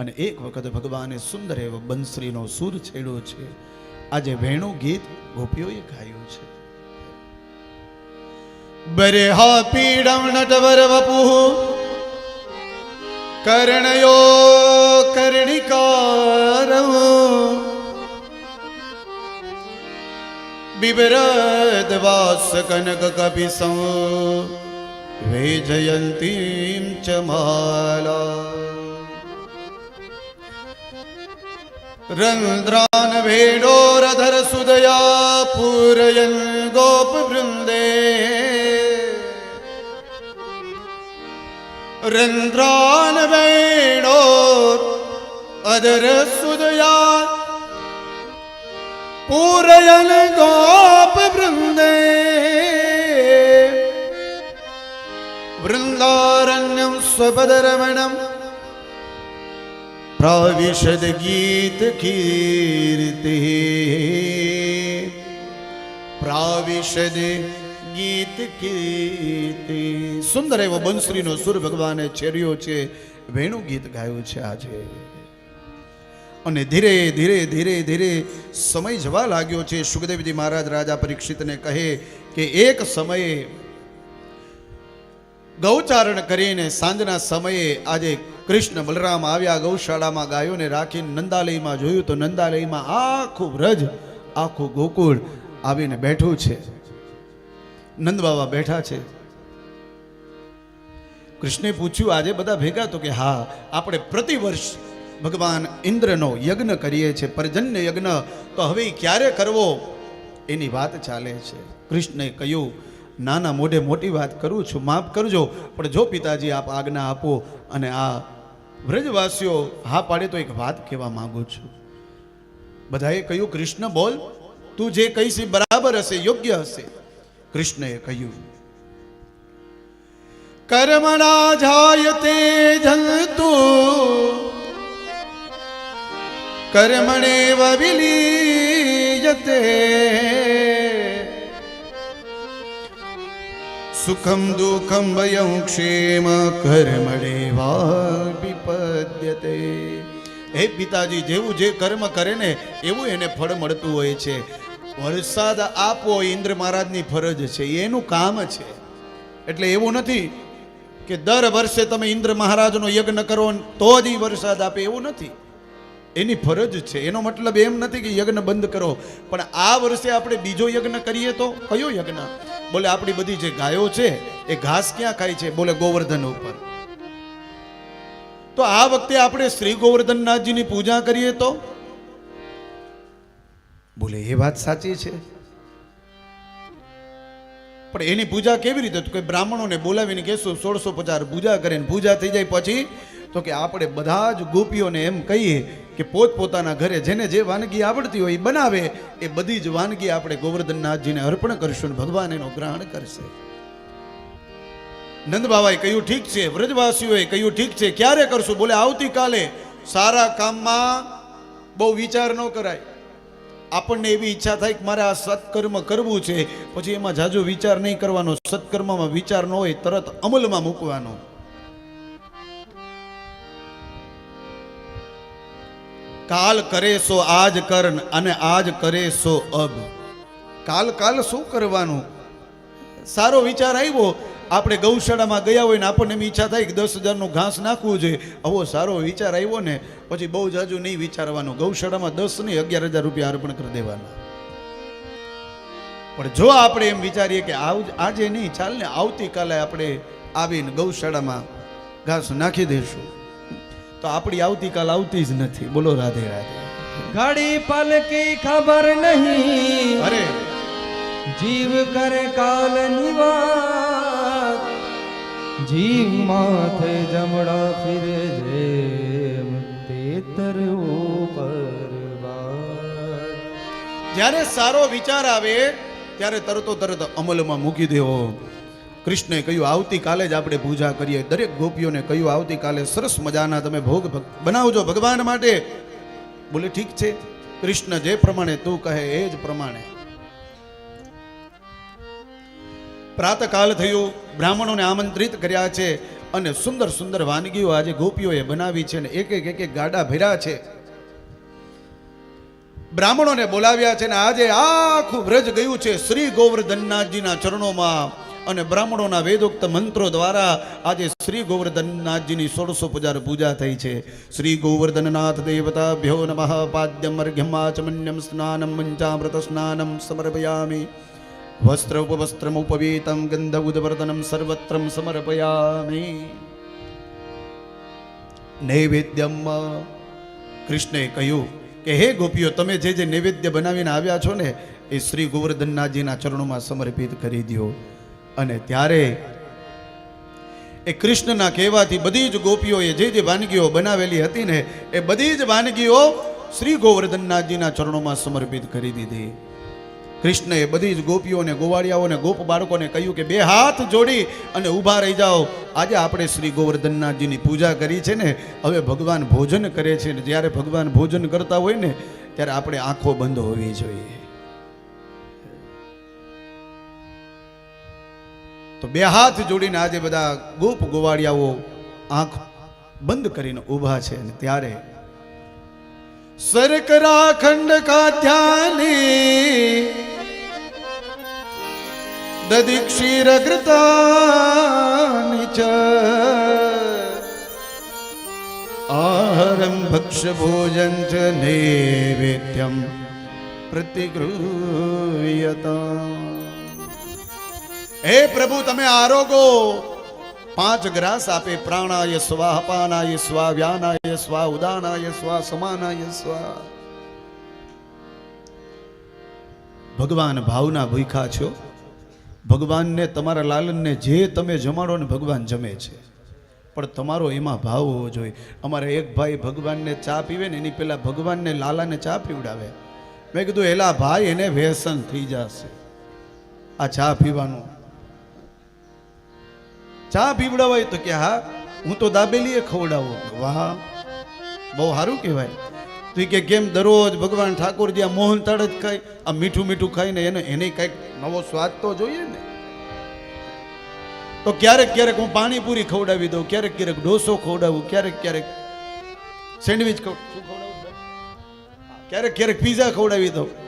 અને એક વખત ભગવાને સુંદર એવો બંસરીનો સૂર છેડ્યો છે. આજે વેણું ગીત ગોપીઓએ ગાયું છે. બરે હા પીડમ નટવર વપુ, કર્ણયો કર્ણિકારમ બિબરદ વાસ કનક કપિસં વેજયંતીમ ચ માલા રંદ્રાન વેડોરધર સુદયા પૂરયન ગોપ વૃંદે રંદ્રાન વેણોર અધર સુદયા પ્રવિશદ ગીત કીર્તિ. પ્રાવિશદ ગીત કીર્તિ. સુંદર એવો બંસરીનો સુર ભગવાને છેર્યો છે. વેણુ ગીત ગાયું છે આજે. અને ધીરે ધીરે ધીરે ધીરે સમય જવા લાગ્યો છે. સુખદેવજી મહારાજ રાજા પરીક્ષિતને કહે કે એક સમયે ગૌચારણ કરીને સાંજના સમયે આજે કૃષ્ણ બલરામ આવ્યા ગૌશાળામાં ગાયોને રાખીને નંદાલયમાં જોયું તો નંદાલયમાં આખું વ્રજ, આખું ગોકુળ આવીને બેઠું છે. નંદ બાબા બેઠા છે. કૃષ્ણે પૂછ્યું, આજે બધા ભેગા તો કે હા, આપણે પ્રતિવર્ષ ભગવાન ઇન્દ્રનો યજ્ઞ કરીએ છીએ પરજન્ય યજ્ઞ, તો હવે ક્યારે કરવો? એની વાત ચાલે છે. કૃષ્ણે કહ્યું, નાના મોઢે મોટી વાત કરું છું, માફ કરજો, પણ જો પિતાજી આપ આજ્ઞા આપો અને આ વ્રજવાસીઓ હા પાડે તો એક વાત કહેવા માંગુ છું. બધાએ કહ્યું, કૃષ્ણ બોલ, તું જે કહીશ બરાબર હશે, યોગ્ય હશે. કૃષ્ણએ કહ્યું, કર્મણા જાયતે જંતુ કર્મણેવ વિલીયતે સુખમ દુઃખમ ભયં ક્ષેમ કર્મણેવા વિપદ્યતે હે પિતાજી જેવું જે કર્મ કરે ને, એવું એને ફળ મળતું હોય છે. વરસાદ આપવો ઇન્દ્ર મહારાજની ફરજ છે, એનું કામ છે. એટલે એવું નથી કે દર વર્ષે તમે ઇન્દ્ર મહારાજનો યજ્ઞ કરો તો જ એ વરસાદ આપે, એવું નથી. એની ફરજ છે. એનો મતલબ એમ નથી કે યજ્ઞ બંધ કરો. પણ આ વર્ષે આપણે બીજો યજ્ઞ કરીએ તો? કયો યજ્ઞ? બોલે, આપણી બધી જે ગાયો છે, એ ઘાસ ક્યાં ખાય છે? બોલે, ગોવર્ધન ઉપર. તો આ વખતે આપણે શ્રી ગોવર્ધનનાથજીની પૂજા કરીએ તો? બોલે, એ વાત સાચી છે. પણ એની પૂજા કેવી રીતે તો કે બ્રાહ્મણોને બોલાવીને કહેશું, સોળસો પચાસ પૂજા કરીને પૂજા થઈ જાય પછી તો કે આપણે બધા જ ગોપીઓને એમ કહીએ કે પોતપોતાના ઘરે જેને જે વાનગી આવડતી હોય એ બનાવે, એ બધી જ વાનગી આપણે ગોવર્ધનનાથજીને અર્પણ કરશું ભગવાન એનો ગ્રહણ કરશે. નંદ બાબાએ કહ્યું, ઠીક છે, વ્રજવાસીઓએ કહ્યું, ઠીક છે, ક્યારે કરશું? બોલે, આવતીકાલે. સારા કામમાં બહુ વિચાર ન કરાય. આપણને એવી ઈચ્છા થાય કે મારે આ સત્કર્મ કરવું છે, પછી એમાં જાજો વિચાર નહીં કરવાનો. સત્કર્મમાં વિચાર ન હોય, તરત અમલમાં મૂકવાનો. કાલ કરે સો, આજ કર અને આજ કરે સો અબ. કાલ કાલ શું કરવાનું? સારો વિચાર આવ્યો. આપણે ગૌશાળામાં ગયા હોય ને આપણને એમ ઈચ્છા થાય કે દસ હજારનું ઘાસ નાખવું જોઈએ આવો સારો વિચાર આવ્યો ને, પછી બહુ જાજુ નહીં વિચારવાનું. ગૌશાળામાં દસ નહીં, અગિયાર હજાર રૂપિયા અર્પણ કરી દેવાના. પણ જો આપણે એમ વિચારીએ કે આજે નહીં ચાલ ને આવતીકાલે આપણે આવીને ગૌશાળામાં ઘાસ નાખી દઈશું તો આપણી આવતીકાલ આવતી જ નથી. બોલો રાધે રાધે. ગાડી પાલકી ખબર નહીં. અરે. જીવ કરે કાલ નિવાસ જીવ માથે જમડા ફિરે જે તેતર ઉપર જ્યારે સારો વિચાર આવે ત્યારે તરતો તરત અમલમાં મૂકી દેવો. કૃષ્ણે કહ્યું, આવતીકાલે જ આપણે પૂજા કરીએ. દરેક ગોપીઓને કહ્યું, આવતીકાલે સરસ મજાના તમે ભોગ બનાવજો ભગવાન માટે. બોલે, ઠીક છે. કૃષ્ણ જે પ્રમાણે તું કહે એ જ પ્રમાણે. પ્રાતકાલ થયું, બ્રાહ્મણોને આમંત્રિત કર્યા છે અને સુંદર સુંદર વાનગીઓ આજે ગોપીઓએ બનાવી છે અને એક એક એક એક ગાડા ભર્યા છે. બ્રાહ્મણોને બોલાવ્યા છે ને આજે આખું વ્રજ ગયું છે શ્રી ગોવર્ધનનાથજીના ચરણોમાં. અને બ્રાહ્મણોના વેદોક્ત મંત્રો દ્વારા આજે શ્રી ગોવર્ધનનાથજીની સોળસો પૂજાર પૂજા થઈ છે. શ્રી ગોવર્ધનનાથ દેવતાભ્યો નમઃ. પાદ્યમ અર્ઘ્યમાચમન્યમ સ્નાનમ પંચામૃત સ્નાનમ સમર્પયામિ. વસ્ત્ર ઉપવસ્ત્રમ ઉપવીતમ ગંધ ઉદવર્ધનમ સર્વત્રમ સમર્પયામિ. નૈવેદ્યમ. કૃષ્ણએ કહ્યું કે, હે ગોપીઓ, તમે જે જે નૈવેદ્ય બનાવીને આવ્યા છો ને, એ શ્રી ગોવર્ધનનાથજીના ચરણોમાં સમર્પિત કરી દો અને ત્યારે એ કૃષ્ણના કહેવાથી બધી જ ગોપીઓએ જે જે વાનગીઓ બનાવેલી હતી ને, એ બધી જ વાનગીઓ શ્રી ગોવર્ધનનાથજીના ચરણોમાં સમર્પિત કરી દીધી. કૃષ્ણએ બધી જ ગોપીઓને, ગોવાળિયાઓને, ગોપ બાળકોને કહ્યું કે બે હાથ જોડી અને ઊભા રહી જાઓ. આજે આપણે શ્રી ગોવર્ધનનાથજીની પૂજા કરી છે ને, હવે ભગવાન ભોજન કરે છે ને, જ્યારે ભગવાન ભોજન કરતા હોય ને, ત્યારે આપણે આંખો બંધ હોવી જોઈએ. તો બે હાથ જોડીને આજે બધા ગોપ ગોવાળિયાઓ આંખ બંધ કરીને ઊભા છે અને ત્યારે સરકરા ખંડ કા ધ્યાની દદી ક્ષીર આહારમ ભક્ષ ભોજન ચ નૈવેદ્યમ પ્રતિગૃહ્યતા. હે પ્રભુ, તમે આરોગો. પાંચ ગ્રાસ આપે પ્રાણાય સ્વા અપાનાય સ્વા, વ્યાનાય સ્વા, ઉદાનાય સ્વા, સમાનાય સ્વા. ભગવાન ભાવના ભૂખા છો? ભગવાનને, તમારા લાલનને જે તમે જમાડો ને ભગવાન જમે છે. પણ તમારો એમાં ભાવ હોવો જોઈએ. અમારે એક ભાઈ ભગવાનને ચા પીવે ને, એની પહેલાં ભગવાનને લાલાને ચા પીવડાવે. મેં કીધું, એલા ભાઈ, એને વ્યસન થઈ જશે. આ ચા પીવાનું ચા પીવડાવાય તો કે, હા, હું તો દાબેલીએ ખવડાવું. વાહ, બહુ સારું કહેવાય. તો કે, કેમ દરરોજ ભગવાન ઠાકોરજી આ મોહન તાળ જ ખાય, આ મીઠું મીઠું ખાઈને એને એને કંઈક નવો સ્વાદ તો જોઈએ ને. તો ક્યારેક ક્યારેક હું પાણીપુરી ખવડાવી દઉં, ક્યારેક ક્યારેક ડોસો ખવડાવું, ક્યારેક ક્યારેક સેન્ડવિચ ખવ ખવડાવું? ક્યારેક ક્યારેક પીઝા ખવડાવી દઉં.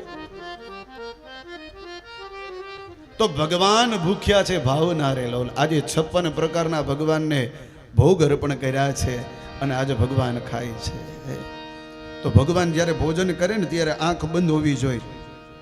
તો ભગવાન ભૂખ્યા છે ભાવના રેલો આજે છપ્પન પ્રકારના ભગવાનને ભોગ અર્પણ કર્યા છે અને આજે ભગવાન ખાય છે. તો ભગવાન જ્યારે ભોજન કરે ને ત્યારે આંખ બંધ હોવી જોઈએ.